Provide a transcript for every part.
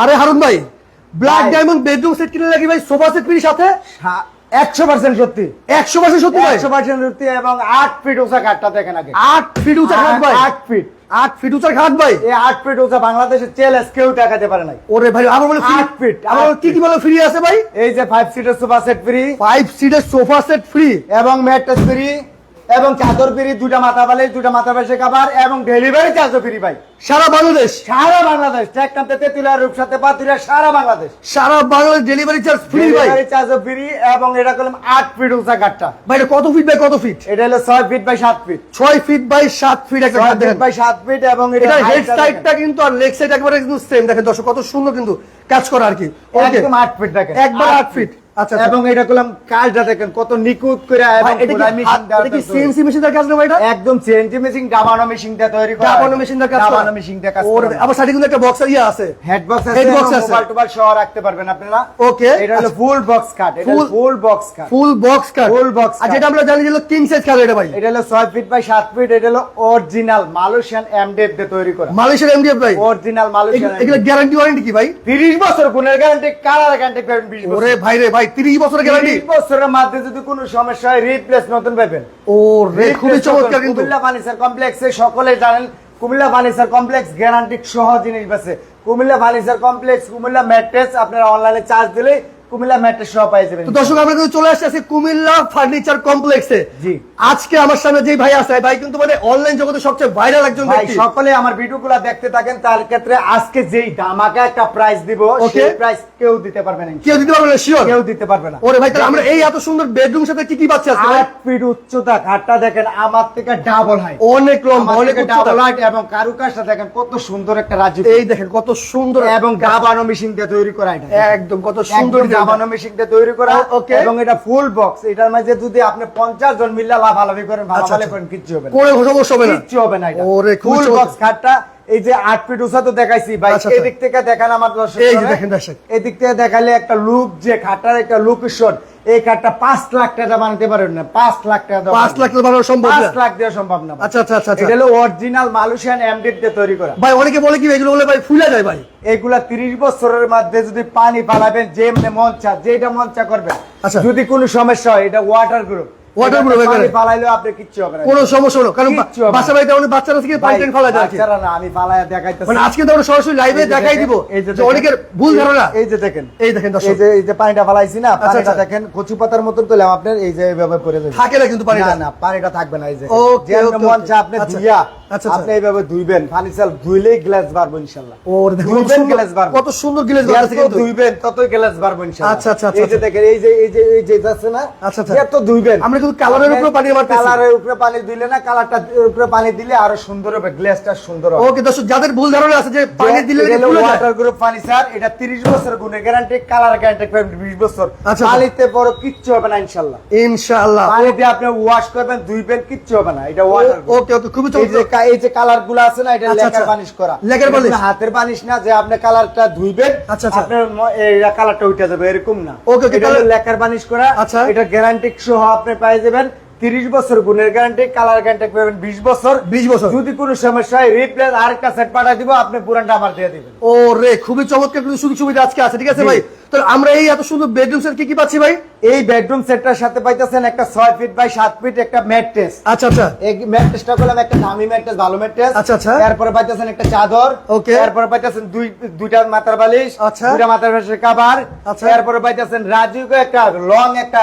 আরে হারুন ভাই black diamond bedroom set কিনে লাগি ভাই সোফা সেট ফ্রি সাথে? একশো পার্সেন্ট সত্যি। একশো পার্সেন্ট সত্যি একশো পার্সেন্ট সত্যি এবং আট ফিট উঁচা কাঠটা দেখেন আগে। আট ফিট উঁচা খাট ভাই? আট ফিট আট ফিট উঁচা খাট ভাই? এই আট ফিট উঁচা বাংলাদেশের চ্যালেঞ্জ কেউ দেখাতে পারে নাই। ওরে ভাই আমার বলে আট feet, আমার কি কি বলে ফ্রি আছে ভাই? এই যে ফাইভ সিটের সোফা সেট ফ্রি ফাইভ সিটের সোফা সেট ফ্রি এবং ম্যাট্রেস ফ্রি এবং চাদর ফ্রি দুটা মাথা বালিশ দুটা মাথা বালিশের খাবার এবং ডেলিভারি চার্জও ফ্রি ভাই। সারা বাংলাদেশ? সারা বাংলাদেশ। টেকনামতে তেতুলিয়া রূপসাতে পাতুলিয়া সারা বাংলাদেশ। সারা বাংলাদেশ ডেলিভারি চার্জ ফ্রি ভাই। ডেলিভারি চার্জও ফ্রি এবং এটা করলাম আট ফিট উঁচা কাঠটা ভাই এটা কত ফিট বাই কত ফিট এটা হলো ছয় ফিট বাই সাত ফিট ছয় ফিট বাই সাত ফিট একটা ফিট দেখেন। বাই সাত ফিট এবং এটা এটা হেড সাইডটা কিন্তু আর লেগ সাইড একবারে কিন্তু সেম দেখেন দর্শক কত সুন্দর কিন্তু কাজ করা আর কি। একদম আট ফিট দেখেন। একবার আট ফিট আচ্ছা আচ্ছা। এবং এটা করলাম কাজটা দেখেন কত নিখুঁত করে এবং ভাই, এটা কি খোদাই মেশিন হাত- দেওয়া এটা কি তৈরি। সিএনসি মেশিন দিয়ে কাজ এটা? একদম সিএনজি মেশিন ডাবানো মেশিন দিয়ে তৈরি করা। ডাবানো মেশিন দিয়ে কাজ ডাবানো মেশিন দিয়ে কাজ আবার সাইডে কিন্তু একটা বক্স ইয়ে আছে। হেড বক্স আছে Head box আছে। মোবাইল টোবাইল সহ রাখতে পারবেন আপনারা। ওকে এটা হলো ফুল বক্স কাট এটা full box cut full box cut Full box আর যেটা আমরা জানি যে কিং সাইজ কাট এটা ভাই। এটা হলো ছয় ফিট বাই সাত ফিট এটা হলো অরিজিনাল মালয়েশিয়ান দিয়ে তৈরি করা। এমডিএফ ভাই। অরিজিনাল মালয়েশিয়ান এগুলো গ্যারান্টি ওয়ারেন্টি কি ভাই? তিরিশ বছর গুণের গ্যারান্টি কালার গ্যারান্টি পাবেন বিশ ওরে ভাই রে ভাই 30 বছরের গ্যারান্টি তিরিশ বছরের মধ্যে যদি কোনো সমস্যা হয় রিপ্লেস নতুন পাবেন। ও রে খুবই চমৎকার কিন্তু। কুমিল্লা ফার্নিচার কমপ্লেক্সে সকলে জানেন কুমিল্লা ফার্নিচার কমপ্লেক্স গ্যারান্টি সহ জিনিস বেছে Comilla furniture complex Comilla mattress আপনারা অনলাইনে চার্জ দিলে কুমিল্লা ম্যাট্রেস সহ পাই যাবেন তো দর্শক আমরা কিন্তু চলে আসছি কুমিল্লা ফার্নিচার কমপ্লেক্সে। জি। আজকে আমার সামনে যে ভাই আছে ভাই কিন্তু মানে অনলাইন জগতে সবচেয়ে ভাইরাল একজন ব্যক্তি। সকলে আমার ভিডিওগুলো দেখতে থাকেন তার ক্ষেত্রে আজকে যেই ধামাকা একটা প্রাইস দিব সেই প্রাইস কেউ দিতে পারবে না কেউ দিতে পারবে না শিওর কেউ দিতে পারবে না। ওরে ভাই তাহলে আমরা এই এত সুন্দর বেডরুম সাথে কি কি পাচ্ছি আজকে? ফিট উচ্চতা খাটটা দেখেন আমার থেকে ডাবল হাইট অনেক লম্বা অনেক ডাবল হাইট এবং কারুকাজটা দেখেন কত সুন্দর একটা রাজ্য এই দেখেন কত সুন্দর। এবং গাবানো মেশিন দিয়ে তৈরি করা এটা। একদম কত সুন্দর সুন্দর মেশিনটা তৈরি করা ওকে। এবং এটা ফুল বক্স এটার মাঝে যদি আপনি পঞ্চাশ জন মিল্লা লাভালাভি করেন আচ্ছা, ভালো আচ্ছা। করেন কিচ্ছু হবে না। কোনো সমস্যা হবে না? কিচ্ছু হবে না এটা। ফুল বক্স খাটটা এই যে আট ফিট উঁচা তো দেখাইছি ভাই আচ্ছা। এদিক থেকে দেখান আমার দর্শক এই দেখেন দর্শক। এদিক থেকে দেখালে একটা লুক যে খাটার একটা লোকেশন এই কার্ডটা পাঁচ লাখ টাকা বানাতে পারেন না পাঁচ লাখ টাকা পাঁচ লাখ টাকা বানানো সম্ভব পাঁচ না লাখ দেওয়া সম্ভব না আচ্ছা আচ্ছা আচ্ছা আচ্ছা। এটা হলো অরিজিনাল মালয়েশিয়ান এমডিট দিয়ে তৈরি করা। ভাই অনেকে বলে কি এগুলো বলে ভাই ফুলে যায় ভাই। এগুলা তিরিশ বছরের মধ্যে যদি পানি পালাবেন যেমনি মন চা যেটা মন চা করবেন আচ্ছা। যদি কোনো সমস্যা হয় এটা ওয়াটার গ্রুপ Waterproof একেবারে। পালাইলেও আপনি কিচ্ছু হবে না কোনো সমস্যা হলো কারণ কিচ্ছু হবে না। বাসা বাড়িতে অনেক বাচ্চারা থেকে পানি টানি ফেলা যায় বাচ্চারা না আমি পালায়া দেখাইতেছি মানে আজকে তো আমরা সরাসরি লাইভে দেখাই দিব যে যে অনেকের ভুল ধারণা এই যে দেখেন এই দেখেন দর্শক। এই যে এই যে পানিটা ফালাইছি না আচ্ছা, পানিটা আচ্ছা। দেখেন কচু পাতার আপনার এই যে এইভাবে থাকে না কিন্তু পানিটা না না পানিটা থাকবে না এই যে ওকে, ওকে, মন চা আপনি আচ্ছা। ধুইয়া। আপনি এইভাবে ধুইবেন ধুইলেই গ্লাস বাড়বো ইনশাআল্লাহ ও দেখেন কত সুন্দর- গ্লাস বাড়বে কত সুন্দর গ্লেজ যত কিন্তু ধুইবেন ততই গ্লাস বাড়বো ইনশাআল্লাহ আচ্ছা, এই যে। দেখেন এই যে এই যে এই যে যাচ্ছে না আচ্ছা, আচ্ছা। ধুইবেন আমরা কিন্তু কালারের উপরে পানি মারতেছি। কালারের উপরে পানি দিলে না কালারটা উপরে পানি দিলে আরও সুন্দর হবে গ্লাসটা সুন্দর হবে। ওকে দর্শক যাদের ভুল ধারণা আছে যে পানি দিলে নাকি ওয়াটার গ্রুপ ফার্নিচার এটা 30 বছর গুণের গ্যারান্টি কালার গ্যারান্টি 20 বছর। পানিতে বড় কিচ্ছু হবে না ইনশাআল্লাহ ইনশাআল্লাহ। পানি দিয়ে আপনি ওয়াশ করবেন ধুইবেন কিচ্ছু হবে না এটা ওয়াটার ওকে ওকে খুবই চমৎকার। এই যে কালারগুলো আছে না এটা লেকার। করা। লেকার এটা হাতের বানিশ না যে আপনি কালারটা ধুইবেন আচ্ছা, আচ্ছা। আপনার এই কালারটা উঠে যাবে এরকম না। ওকে, ওকে, লেকার বানিশ করা। আচ্ছা। এটা গ্যারান্টি সহ আপনি পেয়ে যাবেন 30 বছর গুণের গ্যারান্টি কালার গ্যারান্টি পাবেন 20 বছর। 20 বছর। যদি কোনো সমস্যা হয় রিপ্লেস আরেকটা সেট পাঠিয়ে দিব আপনি পুরানটা আমার দিয়ে দিবেন। ও রে খুবই চমৎকার কিন্তু সুযোগ সুবিধা আজকে আছে ঠিক আছে ভাই? তো আমরা এই এত সুন্দর বেডরুম সেট কি কি পাচ্ছি ভাই? এই বেডরুম সেটটার সাথে পাইতেছেন একটা 6 ফিট বাই 7 ফিট একটা ম্যাট্রেস আচ্ছা আচ্ছা। এই ম্যাট্রেসটা করলাম একটা দামি ম্যাট্রেস ভালো ম্যাট্রেস আচ্ছা, আচ্ছা। এরপরে পাইতেছেন একটা চাদর। Okay. এরপরে পাইতেছেন দুই দুইটা মাথার বালিশ আচ্ছা। দুইটা মাথার বালিশের কভার আচ্ছা। এরপরে পাইতেছেন রাজুকে একটা লং একটা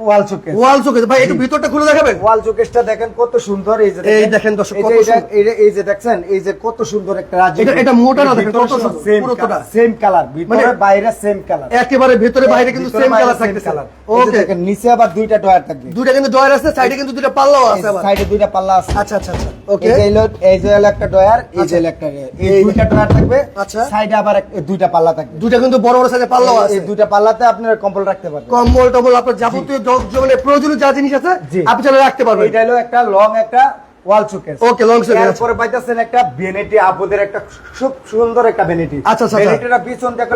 ওয়াল শোকেস ওয়াল চোখে ভাই একটু ভিতরটা খুলে দেখাবেন? ওয়াল শোকেসটা দেখেন কত সুন্দর এই যে এই দেখেন। দর্শক, কত সুন্দর। এই যে- দেখছেন এই যে কত সুন্দর একটা রাজু এটা- এটা মোটা না দেখেন, কত সুন্দর, পুরোটা। সেম কালার ভিতরে মানে- বাইরে সেম কালার একেবারে ভিতরে বাইরে কিন্তু সেম কালার থাকতেছে। ওকে ওকে দেখেন নিচে আবার দুইটা ডয়ার থাকবে। দুইটা কিন্তু ডয়ার আছে সাইডে কিন্তু দুইটা পাল্লাও আছে আবার। সাইডে দুইটা পাল্লা আছে। আচ্ছা আচ্ছা আচ্ছা। এই ওকে যে হলো- এই যে হলো একটা ডয়ার এই যে একটা এই এই দুইটা ডয়ার থাকবে আচ্ছা। সাইডে আবার দুইটা পাল্লা থাকবে। দুইটা কিন্তু বড় বড় সাইজে পাল্লাও আছে এই দুইটা পাল্লাতে আপনার কম্বল রাখতে পারবেন। কম্বল টম্বল আপনার যাবতীয় মানে প্রয়োজনীয় যা জিনিস আছে আপনি চাইলে রাখতে পারবেন। এটা হলো একটা লং একটা ওয়াল শোকেস। ওকে পাইতেছেন একটা ভেনিটি আপনাদের একটা খুব সুন্দর একটা ভেনিটি আচ্ছা, আচ্ছা, আচ্ছা। পিছন দিয়ে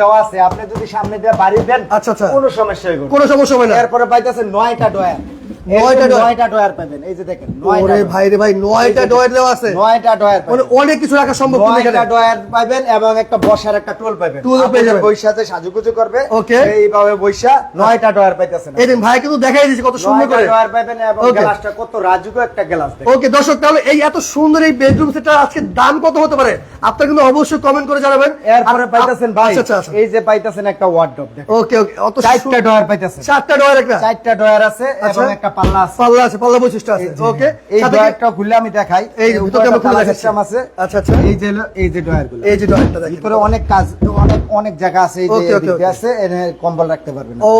দেওয়া আছে। আপনি যদি সামনে দিয়ে বাড়ি দেন আচ্ছা, আচ্ছা। কোনো সমস্যা হবে না। কোনো সমস্যা হবে না। এরপরে পাইতেছেন নয়টা ডয়ার নয়টা নয়টা ডয়ার পাবেন এই যে দেখেন ওরে ভাই রে ভাই নয়টা এই দেওয়া আছে। নয়টা ডয়ার মানে অনেক কিছু রাখা সম্ভব নয়টা ডয়ার পাবেন এবং একটা বসার একটা টুল পাবেন। টুলও পেয়ে যাবেন। বৈশাতে সাজুগুজু করবে Okay. এইভাবে বৈশা নয়টা ডয়ার পাইতেছেন এই ভাই কিন্তু দেখাই দিয়েছে কত সুন্দর করে। ডয়ার পাবেন এবং গ্লাসটা কত রাজুকো একটা গ্লাস ওকে দর্শক তাহলে এই এত সুন্দর এই বেডরুম সেটটা আজকে দাম কত হতে পারে? আপনারা কিন্তু অবশ্যই কমেন্ট করে জানাবেন। এরপরে পাইতেছেন ভাই আচ্ছা আচ্ছা আচ্ছা। এই যে পাইতেছেন একটা ওয়ার্ডরোব দেখেন। ওকে ওকে অত চারটা ডয়ার পাইতেছেন। চারটা ডয়ার একটা। চারটা ডয়ার আছে। এবং একটা পাল্লা আছে। পাল্লা আছে পাল্লা বৈশিষ্ট্য আছে। ওকে এই ডয়ারটা খুললে আমি দেখাই। এই যে আমরা খুলে সিস্টেম আছে। আচ্ছা, আচ্ছা। এই যে এই যে ডয়ার এই যে ডয়ারটা দেখেন। ভিতরে অনেক কাজ অনেক অনেক জায়গা আছে। এই যে Okay, okay, এদিকে আছে এনে কম্বল রাখতে পারবেন। ও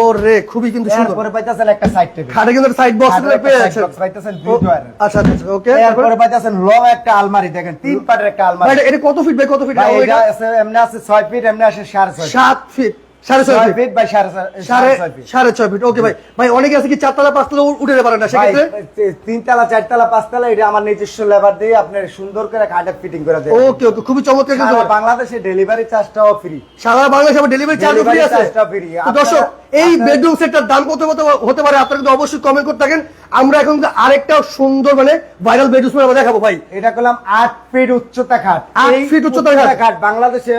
খুবই কিন্তু সুন্দর। এরপরে পাইতেছেন একটা সাইড টেবিল খাটে কিন্তু সাইড বক্স পেয়ে পাইতেছেন দুই ডয়ারের। আচ্ছা আচ্ছা ওকে এরপরে পাইতেছেন লং একটা আলমারি দেখেন তিন পাটের একটা আলমারি। এটা কত ফিট বাই কত ফিট এটা আছে এমনি আছে ছয় ফিট এমনি আছে সাড়ে ছয় ফিট। সাত সাড়ে ছয় ছয় ফিট। ফিট বাই সাড়ে ছয়- সাড়ে সাড়ে ছয় ফিট। সাড়ে ছয় ফিট। ওকে ভাই। ভাই অনেকে আছে কি চারতলা পাঁচতলা উঠে পারে না? সেক্ষেত্রে? তিনতলা চারতলা পাঁচতলা এটা আমার নিজস্ব লেবার দিয়ে আপনার সুন্দর করে খাটে ফিটিং করে দেয়। ওকে ওকে খুবই চমৎকার কিন্তু বাংলাদেশে ডেলিভারি চার্জটাও ফ্রি সারা বাংলাদেশে আবার ডেলিভারি চার্জ ফ্রি আছে? charge টা free। তো দর্শক আপনারা- এই বেডরুম সেটটার দাম কত কত হতে পারে? আপনারা কিন্তু অবশ্যই কমেন্ট করতে থাকেন। আমরা এখন আরেকটা সুন্দর মানে ভাইরাল বেডরুম আমরা দেখাবো ভাই। এটা করলাম আট ফিট উচ্চতা খাট আট এই ফিট উচ্চতার খাট। বাংলাদেশে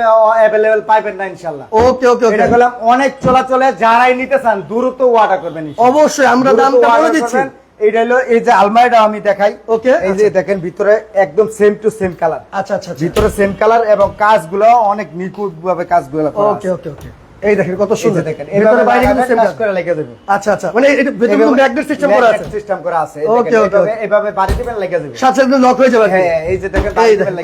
পাইবেন না ইনশাল্লাহ ওকে ওকে ওকে এটা অনেক চলাচলে যারাই নিতে চান দ্রুত করবেন অবশ্যই আমরা দামটা বলে দিচ্ছি। এইটা হলো এই যে আলমারিটা আমি দেখাই। Okay, এই যে দেখেন ভিতরে একদম সেম টু সেম কালার আচ্ছা আচ্ছা ভিতরে সেম কালার এবং কাজগুলো অনেক নিখুঁত ভাবে কাজগুলো ওকে ওকে ওকে। এই দেখেন কত সুন্দর। দেখেন ভিতরে বাইরে কিন্তু সেম কাজ করে লেগে আচ্ছা আচ্ছা। মানে এটা ভেতরে কিন্তু ম্যাগনেট সিস্টেম করা আছে? সিস্টেম করা আছে। দেখেন, okay, এভাবে- বাড়ি দিবেন লেগে যাবে। সাথে সাথে লক হয়ে যাবে হ্যাঁ এই যে দেখেন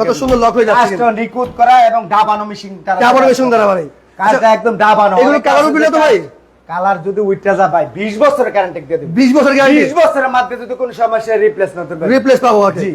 কত সুন্দর lock হয়ে যাচ্ছে নিখুঁত করা এবং ডাবানো মেশিন দ্বারা ডাবল মেশিন দ্বারা মানে কাজটা একদম ডাবানো এগুলো কালার উঠলে তো ভাই? কালার যদি উইটটা যা ভাই 20 বছরের গ্যারান্টি দিয়ে দেব। 20 বছর গ্যারান্টি 20 বছরের মধ্যে যদি কোনো সমস্যা রিপ্লেস না করবে রিপ্লেস পাবো জি,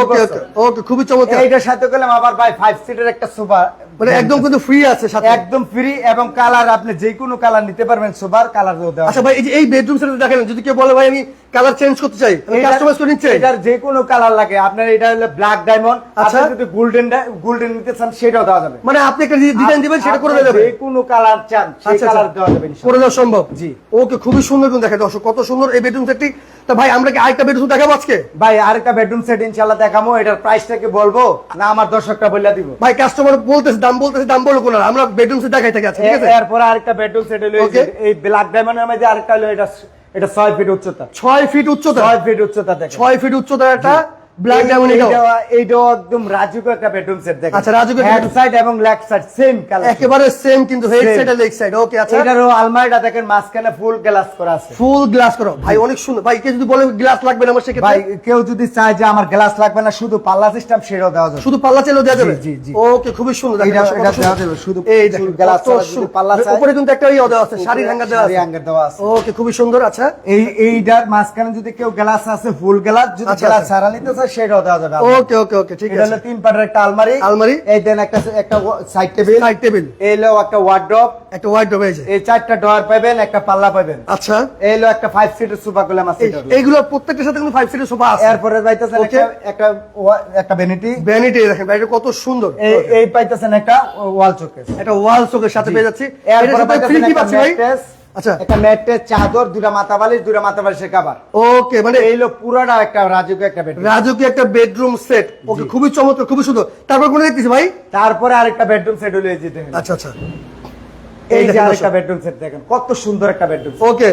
ওকে ওকে ওকে খুবই চমৎকার। এইটার সাথে করলাম আবার ভাই 5 সিটের একটা সোফা মানে একদম কিন্তু ফ্রি আছে সাথে। একদম ফ্রি এবং কালার আপনি যে কোনো কালার নিতে পারবেন সোফার কালার দেওয়া আচ্ছা ভাই এই যে এই বেডরুম সেটে দেখেন যদি কেউ বলে ভাই আমি কালার চেঞ্জ করতে চাই এটার- কাস্টমাইজ করে নিচ্ছে? এটার যে কোনো কালার লাগে। আপনার এটা হলো ব্ল্যাক ডায়মন্ড আচ্ছা। যদি গোল্ডেন গোল্ডেন নিতে চান সেটাও দেওয়া যাবে। মানে আপনি একটা ডিজাইন দিবেন সেটা করে দেওয়া যাবে? যে কোনো কালার চান সেই আচ্ছা, কালার আচ্ছা। দেওয়া যাবে ইনশাআল্লাহ। করে সম্ভব? জি। ওকে খুবই সুন্দর দর্শক কত সুন্দর এই বেডরুম সেটটি তা ভাই আমরা কি আরেকটা বেডরুম দেখাবো আজকে? ভাই আরেকটা বেডরুম সেট ইনশাআল্লাহ দেখাবো। এটার প্রাইসটা কি বলব? না আমার দর্শকটা বলে দিব। ভাই কাস্টমার বলতেছে দাম বলতেছে দাম বলো কোন আমরা বেডরুম সেট দেখাই থাকি আজকে ঠিক আছে? এরপরে আরেকটা বেডরুম সেট হলো এই ব্ল্যাক ডায়মন্ডের মধ্যে আরেকটা হলো এটা এটা 6 ফিট উচ্চতা। ছয় ফিট উচ্চতা। 6 ফিট উচ্চতা দেখেন। ছয় ফিট উচ্চতা একটা ব্ল্যাক ডায়মন্ড এইটাও একদম রাজুকো একটা বেডরুম সেট দেখেন। আচ্ছা, রাজুকো হেড সাইড এবং লেগ সাইড সেম কালার একেবারে সেম কিন্তু হেড সাইড আর লেগ সাইড ওকে আচ্ছা। এটারও আলমারিটা দেখেন মাঝখানে ফুল গ্লাস করা আছে। ফুল গ্লাস করো। ভাই অনেক সুন্দর। ভাই কে যদি বলে গ্লাস লাগবে না আমার ভাই কেউ যদি চায় যে আমার গ্লাস লাগবে না শুধু পাল্লা সিস্টেম সেটাও দেওয়া যাবে। শুধু পাল্লা চাইলেও দেওয়া যাবে? জি, জি। ওকে খুবই সুন্দর। এটা- এটা দেওয়া যাবে, শুধু এই গ্লাস সুন্দর। পাল্লা চাই- উপরে কিন্তু একটা ইয়ে দেওয়া আছে শাড়ি হ্যাঙ্গার দেওয়া আছে। hanger দেওয়া আছে। ওকে খুবই সুন্দর আচ্ছা। এই এইটার মাঝখানে যদি কেউ গ্লাস আছে ফুল গ্লাস যদি আচ্ছা, গ্লাস আচ্ছা। ছাড়া নিতে চায় সেটাও দেওয়া যাবে ওকে ওকে ওকে ঠিক আছে। তিন পাটের একটা আলমারি। আলমারি। এই দেন একটা একটা সাইড টেবিল সাইড টেবিল এই হলো একটা ওয়ার্ড্রপ একটা হোয়াইট এই যে। এই চারটা ডয়ার পাবেন একটা পাল্লা পাবেন আচ্ছা। এই হলো একটা ফাইভ সিটের সোফা গুলো আমার এইগুলো প্রত্যেকটার সাথে কিন্তু ফাইভ সিটের সোফা আছে। এরপরে পাইতেছেন একটা একটা একটা ভ্যানিটি ভ্যানিটি দেখেন ভাই কত সুন্দর। এই এই পাইতেছেন একটা ওয়াল চোকেস একটা ওয়াল চোখের সাথে পেয়ে যাচ্ছি। এরপরে ফ্রি কি পাচ্ছি ভাই। ম্যাট্রেস আচ্ছা। একটা ম্যাট্রেস চাদর দুটা মাথা বালিশ দুটা মাথা বালিশের কাবার ওকে মানে এই হলো পুরাটা একটা রাজুকে একটা বেডরুম রাজুকি একটা বেডরুম সেট ওকে খুবই চমৎকার খুবই সুন্দর। তারপর কোন দেখতেছি ভাই? তারপরে আরেকটা বেডরুম সেট হলো এই যে দেখেন। আচ্ছা আচ্ছা। এই যে দেখেন আরেকটা বেডরুম সেট দেখেন কত সুন্দর একটা বেডরুম ওকে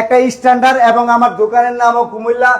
একটা স্ট্যান্ডার্ড এবং আমার দোকানের নামও Comilla.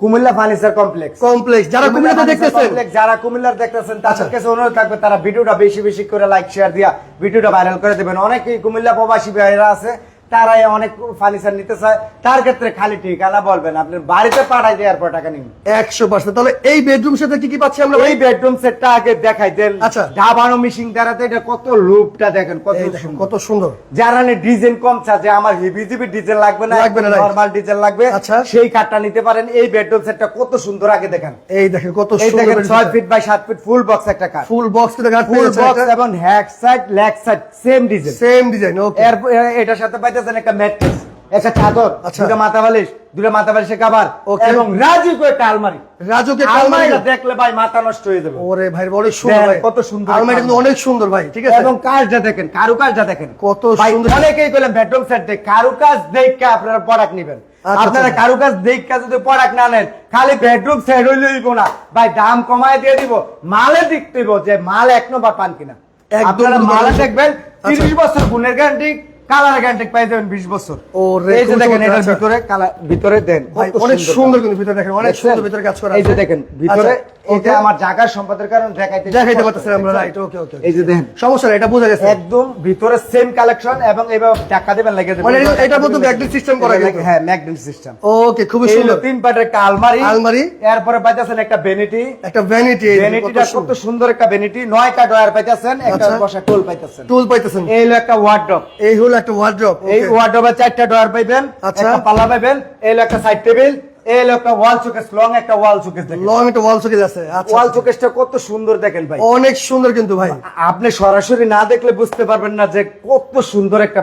Comilla furniture complex. Complex যারা কুমিল্লা দেখতেছেন। যারা কুমিল্লার দেখতেছেন তাদের কাছে অনুরোধ থাকবে তারা ভিডিওটা বেশি বেশি করে লাইক শেয়ার দিয়া ভিডিওটা ভাইরাল করে দেবেন। অনেকেই কুমিল্লা প্রবাসী ভাইরা আছে তারাই অনেক ফার্নিচার নিতে চায় তার ক্ষেত্রে খালি ঠিকানা বলবেন আপনি বাড়িতে পাঠাই দেওয়ার পর টাকা নিন। একশো পার্সেন্ট তাহলে এই বেডরুম সাথে কি কি পাচ্ছি আমরা? এই বেডরুম সেটটা আগে দেখাই দেন। আচ্ছা। ডাবানো মিশিং দ্বারাতে এটা কত লুপটা দেখেন কত সুন্দর। কত সুন্দর। যারা ডিজাইন কম চাচ্ছে আমার হিবি জিবি ডিজাইন লাগবে না লাগবে না. নরমাল ডিজাইন লাগবে আচ্ছা। সেই কাঠটা নিতে পারেন। এই বেডরুম সেটটা কত সুন্দর আগে দেখেন। এই দেখেন কত সুন্দর এই দেখেন ছয় ফিট বাই সাত ফিট ফুল বক্স একটা কাঠ। ফুল বক্স ফুল বক্স এবং head side leg side same design same design okay এর এটার সাথে পাইতেছেন একটা ম্যাট্রেস একটা চাদর আচ্ছা। দুটা মাথা বালিশ দুটা মাথা বালিশের কাবার এবং রাজু একটা আলমারি রাজুকে আলমারিটা দেখলে ভাই মাথা নষ্ট হয়ে যাবে। ওরে ভাই অনেক সুন্দর ভাই। কত সুন্দর আলমারিটা কিন্তু অনেক সুন্দর ভাই ঠিক আছে? এবং কাজটা দেখেন কারুকাজটা দেখেন। কত সুন্দর। অনেকেই বেডরুম সেট দেখ কারুকাজ দেখে আপনারা প্রোডাক্ট নেবেন। আচ্ছা, আপনারা আচ্ছা। কারুকাজ দেখে যদি প্রোডাক্ট না নেন খালি বেডরুম সেট হইলে দিব না। ভাই দাম কমায় দিয়ে দিব মালে দিক দিব যে মাল এক নম্বর পান কিনা। আপনারা মালে দেখবেন। তিরিশ বছর গুণের গ্যারান্টি কালার গ্যারান্টি পাই যাবেন বিশ বছর। ও এই যে দেখেন এটার আচ্ছা। ভিতরে কালার ভিতরে দেন অনেক সুন্দর কিন্তু ভিতরে দেখেন অনেক সুন্দর ভিতরে কাজ করা এই যে দেখেন ভিতরে আচ্ছা, এটা আমার জায়গার সম্পদের কারণে দেখাইতে দেখাইতে আমরা রাইট ওকে ওকে এই যে দেখেন। সমস্যা এটা বোঝা গেছে একদম ভিতরে সেম কালেকশন এবং এবার টাকা দেবেন লেগে দেবেন মানে এটা- মধ্যে magnet system করা কিন্তু। হ্যাঁ ম্যাগনেট সিস্টেম ওকে খুবই সুন্দর। তিন পাটের একটা আলমারি। আলমারি। এরপরে পাইতেছেন একটা বেনিটি একটা ভ্যানিটি বেনিটিটা কত সুন্দর। একটা বেনিটি নয়টা ডয়ার পাইতেছেন একটা আচ্ছা। বসা টোল পাইতেছেন। টুল পাইতেছেন। এই হলো একটা ওয়ার্ড্রপ এই হলো একটা ওয়ার্ড্রপ এই ওয়ার্ড্রপে চারটা ডয়ার পাইবেন আচ্ছা। একটা পাল্লা পাইবেন এই একটা সাইড টেবিল এই একটা ওয়াল শোকেস লং একটা ওয়াল শোকেস দেখেন। লং একটা ওয়াল আছে আচ্ছা। ওয়াল শোকেসটা কত সুন্দর দেখেন ভাই। অনেক সুন্দর কিন্তু ভাই। আপনি সরাসরি না দেখলে বুঝতে পারবেন না যে কত সুন্দর একটা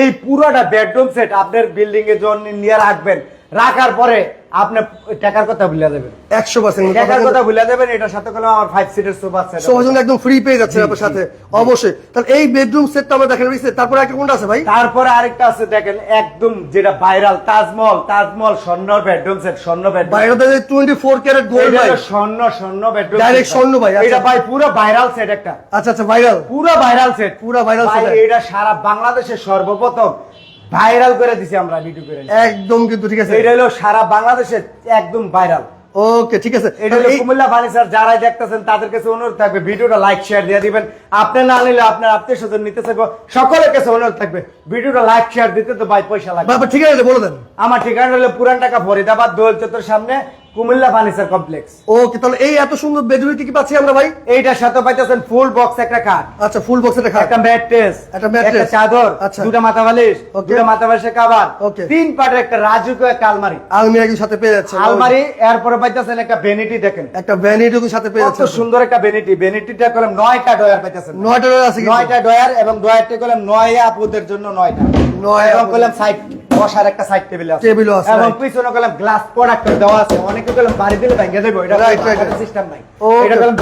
এই পুরোটা বেডরুম সেট আপনার বিল্ডিং এ জন্য নিয়ে রাখবেন। রাখার পরে আপনি টাকার কথা ভুলে যাবেন। একশো পার্সেন্ট টাকার কথা ভুলে যাবেন এটার সাথে করলাম আমার ফাইভ সিটের সোফা সেট সবার জন্য একদম ফ্রি পেয়ে যাচ্ছে আপনার সাথে অবশ্যই। তাহলে এই বেডরুম সেটটা আমরা দেখেন রয়েছে তারপরে একটা কোনটা আছে ভাই? তারপরে আরেকটা আছে দেখেন একদম যেটা ভাইরাল তাজমহল তাজমহল স্বর্ণ বেডরুম সেট স্বর্ণ বেডরুম বাইরে টোয়েন্টি ফোর ক্যারেট গোল্ড ভাই। স্বর্ণ স্বর্ণ বেডরুম Direct স্বর্ণ ভাই, আচ্ছা। এটা ভাই পুরো ভাইরাল সেট একটা। আচ্ছা আচ্ছা ভাইরাল পুরো ভাইরাল সেট পুরো viral ভাই, এটা সারা বাংলাদেশে সর্বপ্রথম ভাইরাল করে দিছি আমরা ভিডিও করে। একদম কিন্তু ঠিক আছে। এটা হলো সারা বাংলাদেশে একদম ভাইরাল ওকে ঠিক আছে। এটা হলো কুমিল্লা ফার্নিচার যারাই দেখতেছেন তাদের কাছে অনুরোধ থাকবে ভিডিওটা লাইক শেয়ার দিয়ে দিবেন। আপনি না নিলে আপনার আত্মীয় স্বজন নিতে থাকবে সকলের কাছে অনুরোধ থাকবে ভিডিওটা লাইক শেয়ার দিতে তো ভাই পয়সা লাগবে। বাবা ঠিক আছে বলে দেন। আমার ঠিকানা হলো পুরান টাকা ফরিদাবাদ দোল চত্বর সামনে কুমিল্লা ফার্নিচার কমপ্লেক্স। ওকে তাহলে এই এত সুন্দর বেডরুম কি কি পাচ্ছি আমরা ভাই? এইটার সাথে পাইতেছেন ফুল বক্স একটা খাট। আচ্ছা ফুল বক্স এটা খাট। একটা ম্যাট্রেস একটা mattress। একটা চাদর আচ্ছা। দুটা মাথা বালিশ Okay. দুটা মাথা বালিশের কাবার Okay. তিন পাটের একটা রাজুকো একটা আলমারি। আলমিরা কি সাথে পেয়ে যাচ্ছে। আলমারি এরপরে পাইতেছেন একটা বেনিটি দেখেন। একটা ভ্যানিটি কি সাথে পেয়ে কত যাচ্ছে। সুন্দর একটা বেনিটি বেনিটিটা করলাম নয়টা ডয়ার পাইতেছেন। নয়টা রয়েছে আছে কিন্তু। নয়টা ডয়ার এবং ডয়ারটা করলাম নয় আপুদের জন্য নয়টা। নয় এবং আপুদের। করলাম সাইড বসার একটা সাইড টেবিল আছে। টেবিলও আছে, এবং পিছনে করলাম গ্লাস প্রোডাক্ট দেওয়া আছে। অনেকে করলাম বাড়ি দিলে ভেঙে দেবো এটা Right, right, right. সিস্টেম নাই। এটা করলাম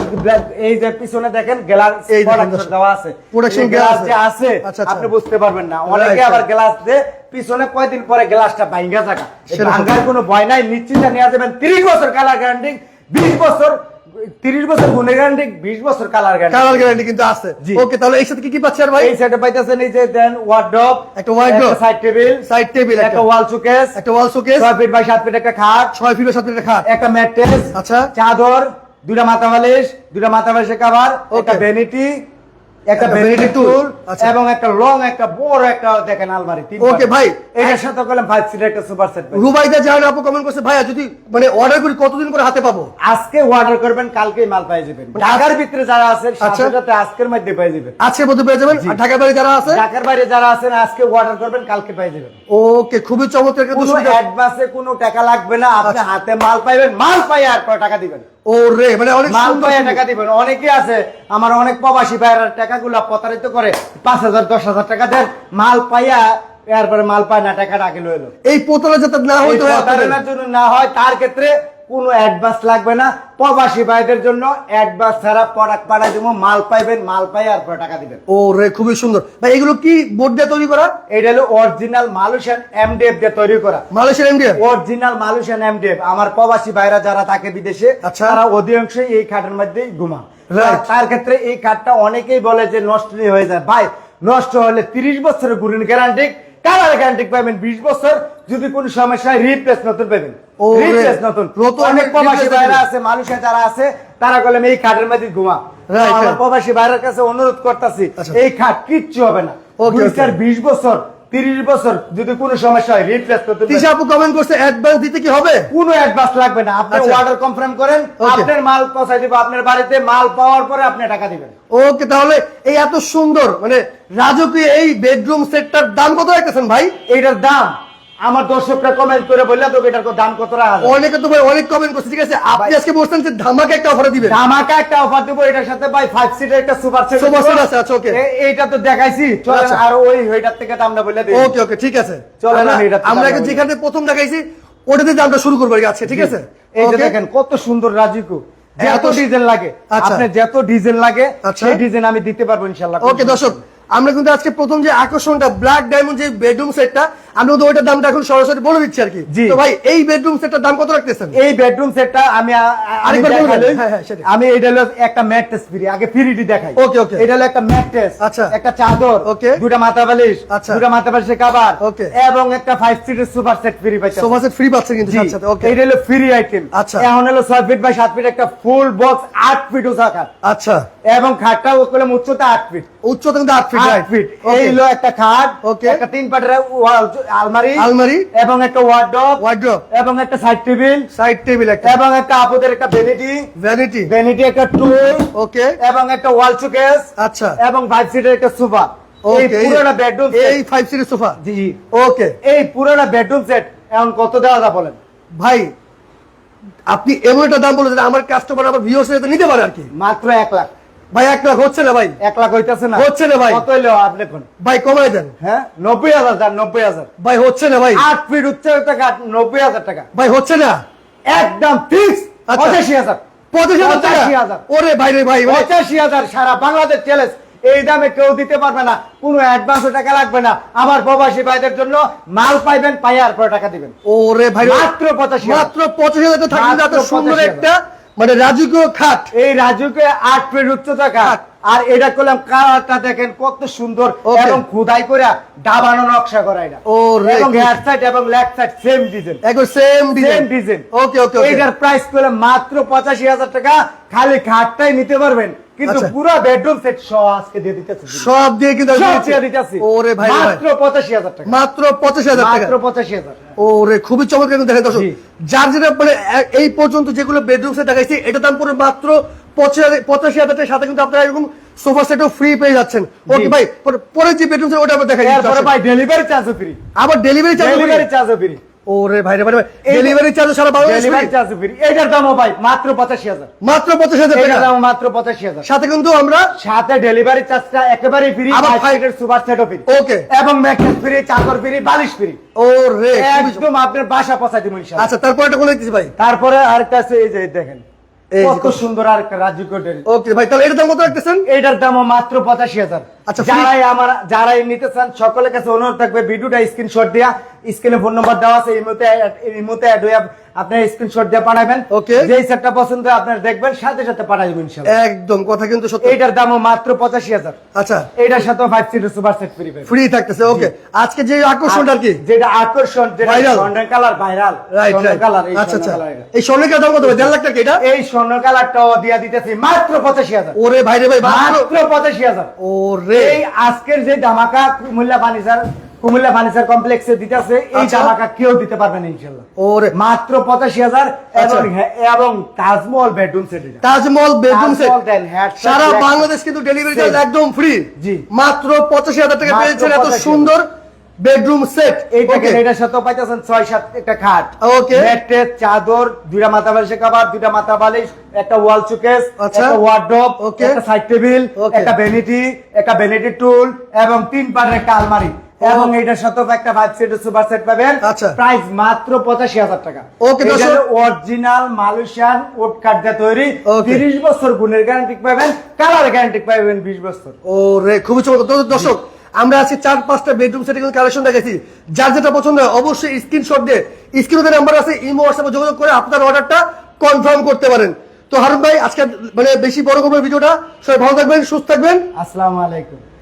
এই যে পিছনে দেখেন গ্লাস এই দেখেন প্রোডাক্ট দর্শক। দেওয়া আছে। Protection গ্লাস যে আছে। আপনি বুঝতে পারবেন না। অনেকে আবার গ্লাস দিয়ে পিছনে কয়দিন পরে গ্লাসটা ভাঙ্গা থাকা ভাঙ্গার কোনো ভয় নাই নিশ্চিন্তে নিয়ে যাবেন। 30 বছর কালার গ্যারান্টি 20 বছর 30 বছর গুণে গ্যারান্টি 20 বছর কালার গ্যারান্টি কালার গ্যারান্টি কিন্তু আছে। ওকে তাহলে এই সাথে কি কি পাচ্ছি আর ভাই এই সাথে পাইতাছেন এই যে দেন ওয়ার্ডরোব একটা wardrobe, side table side table একটা ওয়াল শোকেস একটা ওয়াল শোকেস 6 ফিট বাই সাত ফিট একটা খাট ছয় ফিট সাত ফিট খাট একটা ম্যাট্রেস আচ্ছা। চাদর দুটা মাথা বালিশ দুটা মাথা বালিশের কভার একটা. ভ্যানিটি একটা tool, টুল আচ্ছা। এবং একটা লং একটা বড় একটা দেখেন আলমারি Okay, ভাই। এটার সাথে করলাম ফাইভ সিটের একটা সুপার সেট রুবাইদা জাহান আপু কমেন্ট করছে ভাইয়া যদি মানে অর্ডার করি কতদিন করে হাতে পাবো? আজকে অর্ডার করবেন কালকে মাল পেয়ে যাবেন। মানে ঢাকার ভিতরে যারা আছেন আচ্ছা। সাথে আজকের মধ্যে পেয়ে যাবেন। আজকের মধ্যে পেয়ে যাবেন। ঢাকার বাড়ি যারা আছে? ঢাকার বাইরে যারা আছেন আজকে অর্ডার করবেন কালকে পেয়ে যাবেন। ওকে খুবই চমৎকার কোনো অ্যাডভান্সে কোনো টাকা লাগবে না। আপনি আচ্ছা। হাতে মাল পাইবেন মাল পাই আর টাকা দিবেন ও রে মানে অনেক টাকা দিবেন অনেকে আছে আমার অনেক প্রবাসী ভাইয়ের টাকাগুলো প্রতারিত করে পাঁচ হাজার দশ হাজার টাকা দেন মাল পাইয়া এরপরে মাল পায় না টাকা আগে লইলো এই পোতলা যাতে না হয়। প্রতারণার জন্য না হয় তার ক্ষেত্রে কোনো অ্যাডভান্স লাগবে না। প্রবাসী ভাইদের জন্য অ্যাডভান্স ছাড়া প্রোডাক্ট পাঠাই দেবো মাল পাইবেন মাল পাই আর পরে টাকা দিবেন ও রে খুবই সুন্দর। ভাই এগুলো কি বোর্ড দিয়ে তৈরি করা? এটা হলো অরিজিনাল মালয়েশিয়ান এমডিএফ দিয়ে তৈরি করা। মালয়েশিয়ার এমডিএফ অরিজিনাল মালয়েশিয়ান এমডিএফ আমার প্রবাসী ভাইরা যারা থাকে বিদেশে আচ্ছা। তারা অধিকাংশই এই খাটের মধ্যেই ঘুমা. তার ক্ষেত্রে এই খাটটা অনেকেই বলে যে নষ্ট হয়ে যায়। ভাই নষ্ট হলে তিরিশ বছরের গুরিন গ্যারান্টি কালার গ্যারান্টি পাবেন বিশ বছর। যদি কোনো সমস্যা রিপ্লেস নতুন পাবেন ও, রে। রিপ্লেস নতুন। নতুন অনেক প্রবাসী ভাইরা আছে মালয়েশিয়া যারা আছে তারা বলে এই খাটের মধ্যে ঘুমা। আমার প্রবাসী ভাইয়ের কাছে অনুরোধ করতেছি আচ্ছা। এই খাট কিচ্ছু হবে না। দুই চার বিশ বছর তিরিশ বছর যদি কোনো সমস্যা হয় রিপ্লেস নতুন তিশা আপু কমেন্ট করছে অ্যাডভান্স দিতে কি হবে? কোনো অ্যাডভান্স লাগবে না। আপনি আচ্ছা। অর্ডার কনফার্ম করেন. আপনার মাল পৌঁছাই দিব আপনার বাড়িতে মাল পাওয়ার পরে আপনি টাকা দিবেন। ওকে তাহলে এই এত সুন্দর মানে রাজকীয় এই বেডরুম সেটটার দাম কত রাখতেছেন ভাই? এইটার দাম আমার দর্শকরা কমেন্ট করে বললে তো এটার দাম কত রাখা অনেকে তো ভাই অনেক কমেন্ট করছে ঠিক আছে? আপনি আজকে বলছেন যে ধামাকা একটা অফার দিবেন। ধামাকা একটা অফার দেবো এটার সাথে ভাই ফাইভ সিটের একটা সুপার সেট Super set আছে, আচ্ছা, okay. এইটা তো দেখাইছি চলেন আচ্ছা। আর ওই ওইটার থেকে দামটা বলে দিই। ওকে ওকে ঠিক আছে। চলেন আমরা- দাম যেখানে প্রথম দেখাইছি ওটাতে দামটা শুরু করব আজকে ঠিক আছে? এই যে দেখেন কত সুন্দর রাজিকু যত এত- ডিজাইন লাগে আচ্ছা। আপনি যত ডিজাইন লাগে আচ্ছা। সেই ডিজাইন আমি দিতে পারব ইনশাআল্লাহ। ওকে দর্শক আমরা কিন্তু আজকে প্রথম যে আকর্ষণটা ব্ল্যাক ডায়মন্ড যে বেডরুম সেটটা আমরা কিন্তু ওইটার দামটা এখন সরাসরি বলে দিচ্ছি আর কি তো ভাই এই বেডরুম সেটটার দাম কত রাখতেছেন এই বেডরুম সেটটা আমি আরেকবার? হ্যাঁ, হ্যাঁ। আমি এটা হলো একটা ম্যাট্রেস ফ্রি আগে ফ্রিটি দেখাই Okay, okay. এটা হলো একটা ম্যাট্রেস আচ্ছা। একটা চাদর Okay. দুটা মাথা বালিশ আচ্ছা। দুটা মাথা বালিশের কভার Okay. এবং একটা ফাইভ সিটের সুপার সেট ফ্রি পাইছে সোফা সেট ফ্রি পাচ্ছেন কিন্তু সাথে সাথে ওকে এটা হলো ফ্রি আইটেম আচ্ছা। এখন হলো ছয় ফিট বাই সাত ফিট একটা ফুল বক্স আট ফিট উঁচা খাট আচ্ছা এবং খাটটা করলাম উচ্চতা আট ফিট উচ্চতা কিন্তু আট ফিট এই হলো একটা খাট Okay. একটা তিন পাটের আলমারি আলমারি। এবং একটা ওয়ার্ড্রপ ওয়ার্ড্রপ এবং একটা সাইড টেবিল সাইড টেবিল একটা। এবং একটা আপুদের একটা ভ্যানিটি ভ্যানিটি ভ্যানিটি একটা টুল ওকে এবং একটা ওয়াল শোকেস আচ্ছা। এবং ফাইভ সিটের একটা সোফা এই পুরোটা বেডরুম এই ফাইভ সিটের সোফা জি। ওকে এই পুরোটা বেডরুম সেট এখন কত দেওয়া যা বলেন? ভাই আপনি এমন একটা দাম বলে আমার কাস্টমার আমার নিতে পারে আর কি। মাত্র এক লাখ। ভাই এক লাখ হচ্ছে না ভাই? এক লাখ হইতেছে না। হচ্ছে না ভাই। কত হইল আপনি কোন ভাই কমাই দেন। হ্যাঁ নব্বই হাজার যান নব্বই হাজার। ভাই হচ্ছে না ভাই। আট ফিট উচ্চ টাকা নব্বই হাজার টাকা। ভাই হচ্ছে না। একদম ফিক্স আচ্ছা। পঁচাশি হাজার। পঁচিশ হাজার। ওরে ভাই রে ভাই পঁচাশি হাজার সারা বাংলাদেশ চ্যালেঞ্জ এই দামে কেউ দিতে পারবে না কোনো অ্যাডভান্স টাকা লাগবে না। আমার প্রবাসী ভাইদের জন্য মাল পাইবেন পাইয়ার পরে টাকা দিবেন। ওরে ভাই মাত্র পঁচাশি। মাত্র পঁচিশ হাজার সুন্দর একটা মানে রাজকীয় খাট। এই রাজুকে আট ফিট উচ্চতা খাট। আর এটা করলাম কালারটা দেখেন কত সুন্দর. এবং খুদাই করে ডাবানো নকশা করা এটা। ও এবং হেয়ার সাইড এবং লেগ সাইড সেম ডিজাইন একদম same design same design okay okay এটার প্রাইস করলাম মাত্র পঁচাশি হাজার টাকা। খালি খাটটাই নিতে পারবেন। কিন্তু আচ্ছা। পুরো বেডরুম সেট সহ আজকে দিয়ে দিতেছে সব দিয়ে কিন্তু আমি সব দিয়ে দিতেছি। ওরে ভাই মাত্র পঁচাশি হাজার টাকা। মাত্র পঁচিশ হাজার টাকা। মাত্র পঁচাশি হাজার। ওরে খুবই চমৎকার কিন্তু দেখেন দর্শক। যার যেটা মানে এই পর্যন্ত যেগুলো বেডরুম সেট দেখাইছি এটা দাম পড়বে মাত্র পঁচিশ হাজার পঁচাশি হাজার টাকার সাথে কিন্তু আপনারা এরকম সোফা সেটও ফ্রি পেয়ে যাচ্ছেন। ওকে ভাই পরে- যে বেডরুম সেট ওটা আমরা দেখাই দর্শক। ভাই ডেলিভারি চার্জও ফ্রি আবার ডেলিভারি চার্জ ডেলিভারি চার্জও ফ্রি ওরে ভাই রে ভাই ভাই এই- ডেলিভারি চার্জ সারা বাংলাদেশ ডেলিভারি? চার্জও ফ্রি এটার দামও ভাই মাত্র পঁচাশি হাজার। মাত্র টাকা? দাম মাত্র পঁচাশি হাজার। সাথে কিন্তু আমরা সাথে ডেলিভারি চার্জটা একেবারে ফ্রি আবার সুপার সেটও ফ্রি Okay. এবং ম্যাট্রেস ফ্রি চাদর ফ্রি বালিশ ফ্রি ওরে একদম আপনার বাসা পৌঁছাই দিব ইনশাআল্লাহ। আচ্ছা তারপর একটা বলে ভাই। তারপরে আরেকটা আছে এই যে দেখেন। কত সুন্দর আরেকটা রাজকোটের ওকে ভাই তাহলে এটার দাম কত রাখতেছেন? এটার দাম মাত্র পঁচাশি হাজার। আচ্ছা, যারাই আমার যারাই নিতে চান সকলের কাছে অনুরোধ থাকবে ভিডিওটা স্ক্রিনশট দিয়া। স্ক্রিনে ফোন নাম্বার দেওয়া আছে এই মুহূর্তে এই মুহূর্তে অ্যাড হয়ে আপনার স্ক্রিনশট দিয়ে পাঠাবেন। Okay. যেই সেটটা পছন্দ হয় আপনার দেখবেন সাথে সাথে পাঠাই দেবেন ইনশাআল্লাহ একদম কথা কিন্তু সত্য। এইটার দামও মাত্র পঁচাশি হাজার। আচ্ছা। এইটার সাথে ফাইভ সিটের সুপার সেট ফ্রি পাবেন। ফ্রি থাকতেছে ওকে আজকে যে আকর্ষণটা আর কি? যেটা আকর্ষণ যেটা স্বর্ণের colour viral right right colour আচ্ছা আচ্ছা। কালার এই স্বর্ণের দাম কত ভাই? দেড় লাখ টাকা এটা? এই স্বর্ণ কালারটাও দিয়া দিতেছি মাত্র পঁচাশি হাজার। ওরে ভাই রে ভাই মাত্র মাত্র পঁচাশি হাজার। ওরে। এই আজকের যে ধামাকা কুমিল্লা ফার্নিচার কুমিল্লা ফার্নিচার কমপ্লেক্সে দিতেছে এই আচ্ছা। কেউ দিতে পারবে না ইনশাল্লাহ ওরে মাত্র পঁচাশি হাজার আচ্ছা। এবং হ্যাঁ, Taj Mahal bedroom set Taj Mahal bedroom set headset, সারা বাংলাদেশ কিন্তু ডেলিভারি চার্জ একদম ফ্রি জি। মাত্র পঁচাশি হাজার টাকা পেয়েছেন এত সুন্দর বেডরুম সেট এইটাকে এটার সাথে পাইতেছেন ছয় সাত একটা খাট Okay. ম্যাট্রেস চাদর দুইটা মাথা বালিশের কভার দুইটা মাথা বালিশ একটা ওয়াল চুকেস আচ্ছা। একটা ওয়ার্ড্রপ Okay. একটা সাইড টেবিল. একটা ভ্যানিটি একটা ভ্যানিটি টুল এবং তিন পাটের একটা আলমারি এবং এটার সাথে একটা ফাইভ সিটের সুপার সেট পাবেন। আচ্ছা। প্রাইস মাত্র পঁচাশি হাজার টাকা। দর্শক। অরিজিনাল মালয়েশিয়ান উড কাঠ দিয়ে তৈরি। তিরিশ বছর গুণের গ্যারান্টি পাবেন কালার গ্যারান্টি পাবেন বিশ বছর। ওরে খুবই চমৎকার। দর্শক আমরা আজকে চার পাঁচটা বেডরুম সেটে কিন্তু কালেকশন দেখেছি যার যেটা পছন্দ হয় অবশ্যই স্ক্রিনশট দিয়ে স্ক্রিনে নাম্বার আছে ইমো হোয়াটসঅ্যাপে যোগাযোগ করে আপনার অর্ডারটা কনফার্ম করতে পারেন। তো হারুন ভাই আজকে মানে বেশি বড় করব ভিডিওটা। সবাই ভালো থাকবেন সুস্থ থাকবেন। আসসালামু আলাইকুম।